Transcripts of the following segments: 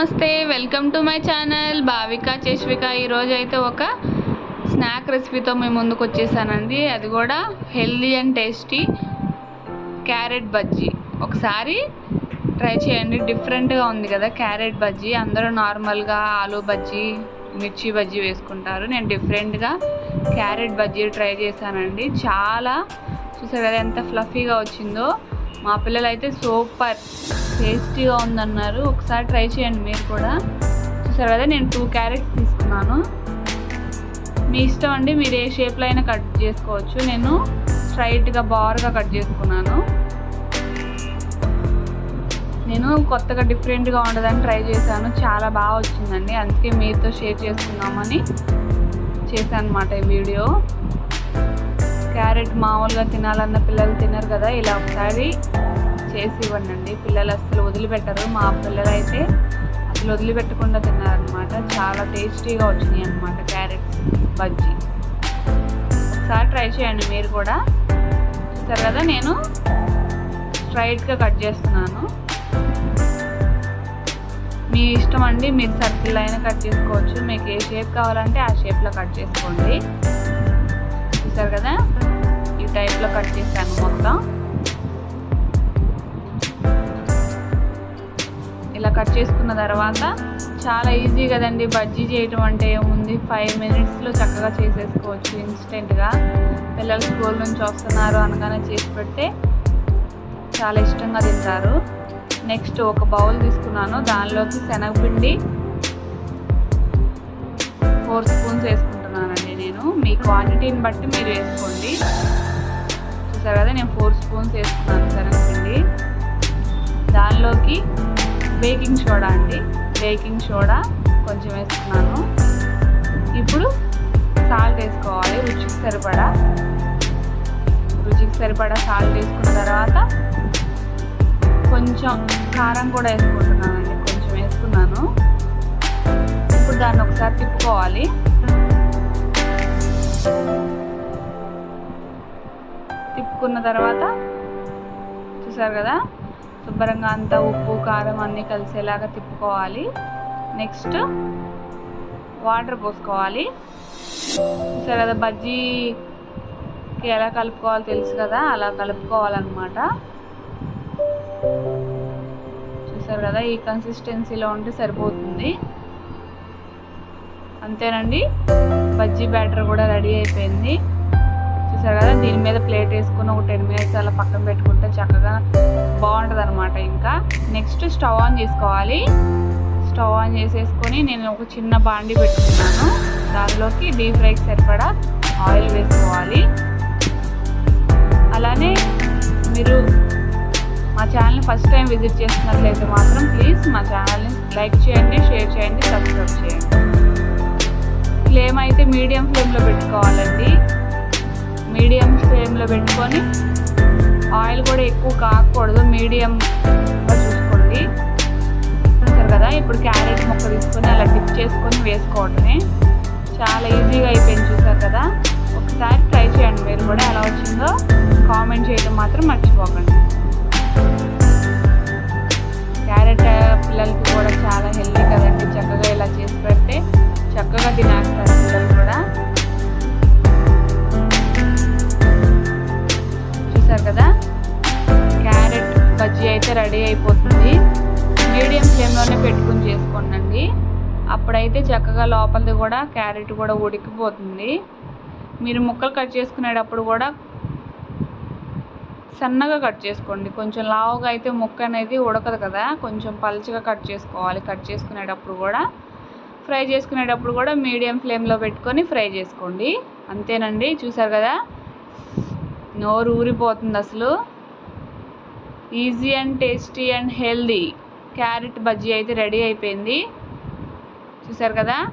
నమస్తే welcome to my channel. Bhavika Cheshvika ఈరోజు అయితే ఒక స్నాక్ రెసిపీతో మేము ముందుకు వచ్చేసానండి. అది కూడా healthy and tasty carrot bajji. ఒకసారి ట్రై చేయండి. డిఫరెంట్గా ఉంది కదా క్యారెట్ బజ్జీ. అందరూ నార్మల్గా ఆలూ బజ్జీ మిర్చి బజ్జీ వేసుకుంటారు. నేను డిఫరెంట్గా క్యారెట్ బజ్జీ ట్రై చేశానండి. చాలా చూసారు కదా ఎంత ఫ్లఫీగా వచ్చిందో. మా పిల్లలు అయితే సూపర్. టేస్టీగా ఉందన్నారు. ఒకసారి ట్రై చేయండి మీరు కూడా. చూసారు కదా నేను టూ క్యారెట్స్ తీసుకున్నాను. మీ ఇష్టం అండి మీరు ఏ షేప్లో అయినా కట్ చేసుకోవచ్చు. నేను స్ట్రైట్గా బార్గా కట్ చేసుకున్నాను. నేను కొత్తగా డిఫరెంట్గా ఉండదని ట్రై చేశాను. చాలా బాగా వచ్చిందండి. అందుకే మీతో షేర్ చేసుకుందామని చేశాను అనమాట ఈ వీడియో క్యారెట్ మామూలుగా తినాలన్న పిల్లలు తినరు కదా ఇలా ఒకసారి చేసి ఇవ్వండి పిల్లలు అసలు వదిలిపెట్టరు. మా పిల్లలు అయితే అసలు వదిలిపెట్టకుండా తిన్నారనమాట చాలా టేస్టీగా వచ్చినాయి అనమాట క్యారెట్స్ బజ్జీ. ఒకసారి ట్రై చేయండి మీరు కూడా. చూస్తారు కదా నేను స్ట్రైట్గా కట్ చేస్తున్నాను. మీ ఇష్టం అండి మీరు సర్కిల్ అయినా కట్ చేసుకోవచ్చు. మీకు ఏ షేప్ కావాలంటే ఆ షేప్లో కట్ చేసుకోండి. చూసారు కదా టైప్లో కట్ చేశాను మొత్తం. ఇలా కట్ చేసుకున్న తర్వాత చాలా ఈజీ కదండి. బజ్జీ చేయటం అంటే ఏముంది? ఫైవ్ మినిట్స్లో చక్కగా చేసేసుకోవచ్చు ఇన్స్టెంట్గా. పిల్లలు స్కూల్ నుంచి వస్తున్నారు అనగానే చేసి పెడితే చాలా ఇష్టంగా తింటారు. నెక్స్ట్ ఒక బౌల్ తీసుకున్నాను. దానిలోకి శనగపిండి ఫోర్ స్పూన్స్ వేసుకుంటున్నానండి నేను. మీ క్వాంటిటీని బట్టి మీరు వేసుకోండి. చూసారు కదా నేను ఫోర్ స్పూన్స్ వేసుకున్నాను శనగపిండి దానిలోకి బేకింగ్ సోడా అండి. బేకింగ్ సోడా కొంచెం వేసుకున్నాను. ఇప్పుడు సాల్ట్ వేసుకోవాలి రుచికి సరిపడా. రుచికి సరిపడా సాల్ట్ వేసుకున్న తర్వాత కొంచెం కారం కూడా వేసుకుంటున్నానండి కొంచెం వేసుకున్నాను. ఇప్పుడు దాన్ని ఒకసారి తిప్పుకోవాలి. కలుపుకున్న తర్వాత చూసారు కదా? శుభ్రంగా అంతా ఉప్పు కారం అన్నీ కలిసేలాగా తిప్పుకోవాలి. నెక్స్ట్ వాటర్ పోసుకోవాలి. చూసారు కదా బజ్జీకి ఎలా కలుపుకోవాలో తెలుసు కదా? అలా కలుపుకోవాలన్నమాట. చూసారు కదా ఈ కన్సిస్టెన్సీలో ఉంటే సరిపోతుంది. అంతేనండి బజ్జీ బ్యాటర్ కూడా రెడీ అయిపోయింది. చూసారు కదా దీని మీద ప్లేట్ వేసుకుని ఒక టెన్ మినిట్స్ అలా పక్కన పెట్టుకుంటే చక్కగా బాగుంటుంది అనమాట ఇంకా. నెక్స్ట్ స్టవ్ ఆన్ చేసుకోవాలి. స్టవ్ ఆన్ చేసేసుకొని నేను ఒక చిన్న బాండి పెట్టుకున్నాను. దానిలోకి డీప్ ఫ్రైకి సరిపడా ఆయిల్ వేసుకోవాలి. అలానే మీరు మా ఛానల్ని ఫస్ట్ టైం విజిట్ చేస్తున్నట్లయితే మాత్రం ప్లీజ్ మా ఛానల్ని లైక్ చేయండి షేర్ చేయండి సబ్స్క్రైబ్ చేయండి. ఫ్లేమ్ అయితే మీడియం ఫ్లేమ్లో పెట్టుకోవాలండి. మీడియం ఫ్లేమ్లో పెట్టుకొని ఆయిల్ కూడా ఎక్కువ కాకూడదు. మీడియం చూసుకోండి. చూసారు కదా? ఇప్పుడు క్యారెట్ ముక్క తీసుకొని అలా డిప్ చేసుకొని వేసుకోవటమే చాలా ఈజీగా అయిపోయింది చూసారు కదా? ఒకసారి ట్రై చేయండి మీరు కూడా. ఎలా వచ్చిందో కామెంట్ చేయడం మాత్రం మర్చిపోకండి. క్యారెట్ పిల్లలకి కూడా చాలా హెల్దీ కదండి. చక్కగా ఇలా చేసి పెడితే చక్కగా తినేస్తారు. అయితే రెడీ అయిపోతుంది. మీడియం ఫ్లేమ్లోనే పెట్టుకుని చేసుకోండి అప్పుడైతే చక్కగా లోపలిది కూడా క్యారెట్ కూడా ఉడికిపోతుంది. మీరు ముక్కలు కట్ చేసుకునేటప్పుడు కూడా సన్నగా కట్ చేసుకోండి. కొంచెం లావుగా అయితే ముక్క అనేది ఉడకదు కదా కొంచెం పలుచగా కట్ చేసుకోవాలి. కట్ చేసుకునేటప్పుడు కూడా ఫ్రై చేసుకునేటప్పుడు కూడా మీడియం ఫ్లేమ్లో పెట్టుకొని ఫ్రై చేసుకోండి. అంతేనండి చూసారు కదా? నోరు ఊరిపోతుంది అసలు. Easy and tasty and healthy carrot bajji అయితే రెడీ అయిపోయింది. చూసారు కదా?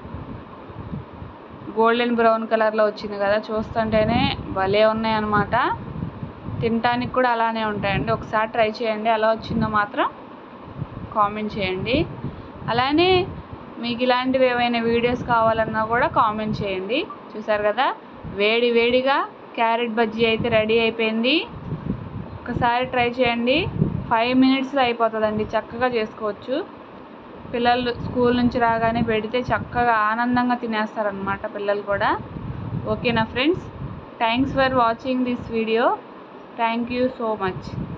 గోల్డెన్ బ్రౌన్ కలర్లో వచ్చింది కదా? చూస్తుంటేనే భలే ఉన్నాయన్నమాట. తినటానికి కూడా అలానే ఉంటాయండి. ఒకసారి ట్రై చేయండి. ఎలా వచ్చిందో మాత్రం కామెంట్ చేయండి. అలానే మీకు ఇలాంటివి ఏమైనా వీడియోస్ కావాలన్నా కూడా కామెంట్ చేయండి. చూసారు కదా? వేడి వేడిగా క్యారెట్ బజ్జీ అయితే రెడీ అయిపోయింది. ఒకసారి ట్రై చేయండి. ఫైవ్ మినిట్స్లో అయిపోతుందండి. చక్కగా చేసుకోవచ్చు. పిల్లలు స్కూల్ నుంచి రాగానే పెడితే చక్కగా ఆనందంగా తినేస్తారనమాట పిల్లలు కూడా. ఓకేనా friends? Thanks for watching this video. Thank you so much.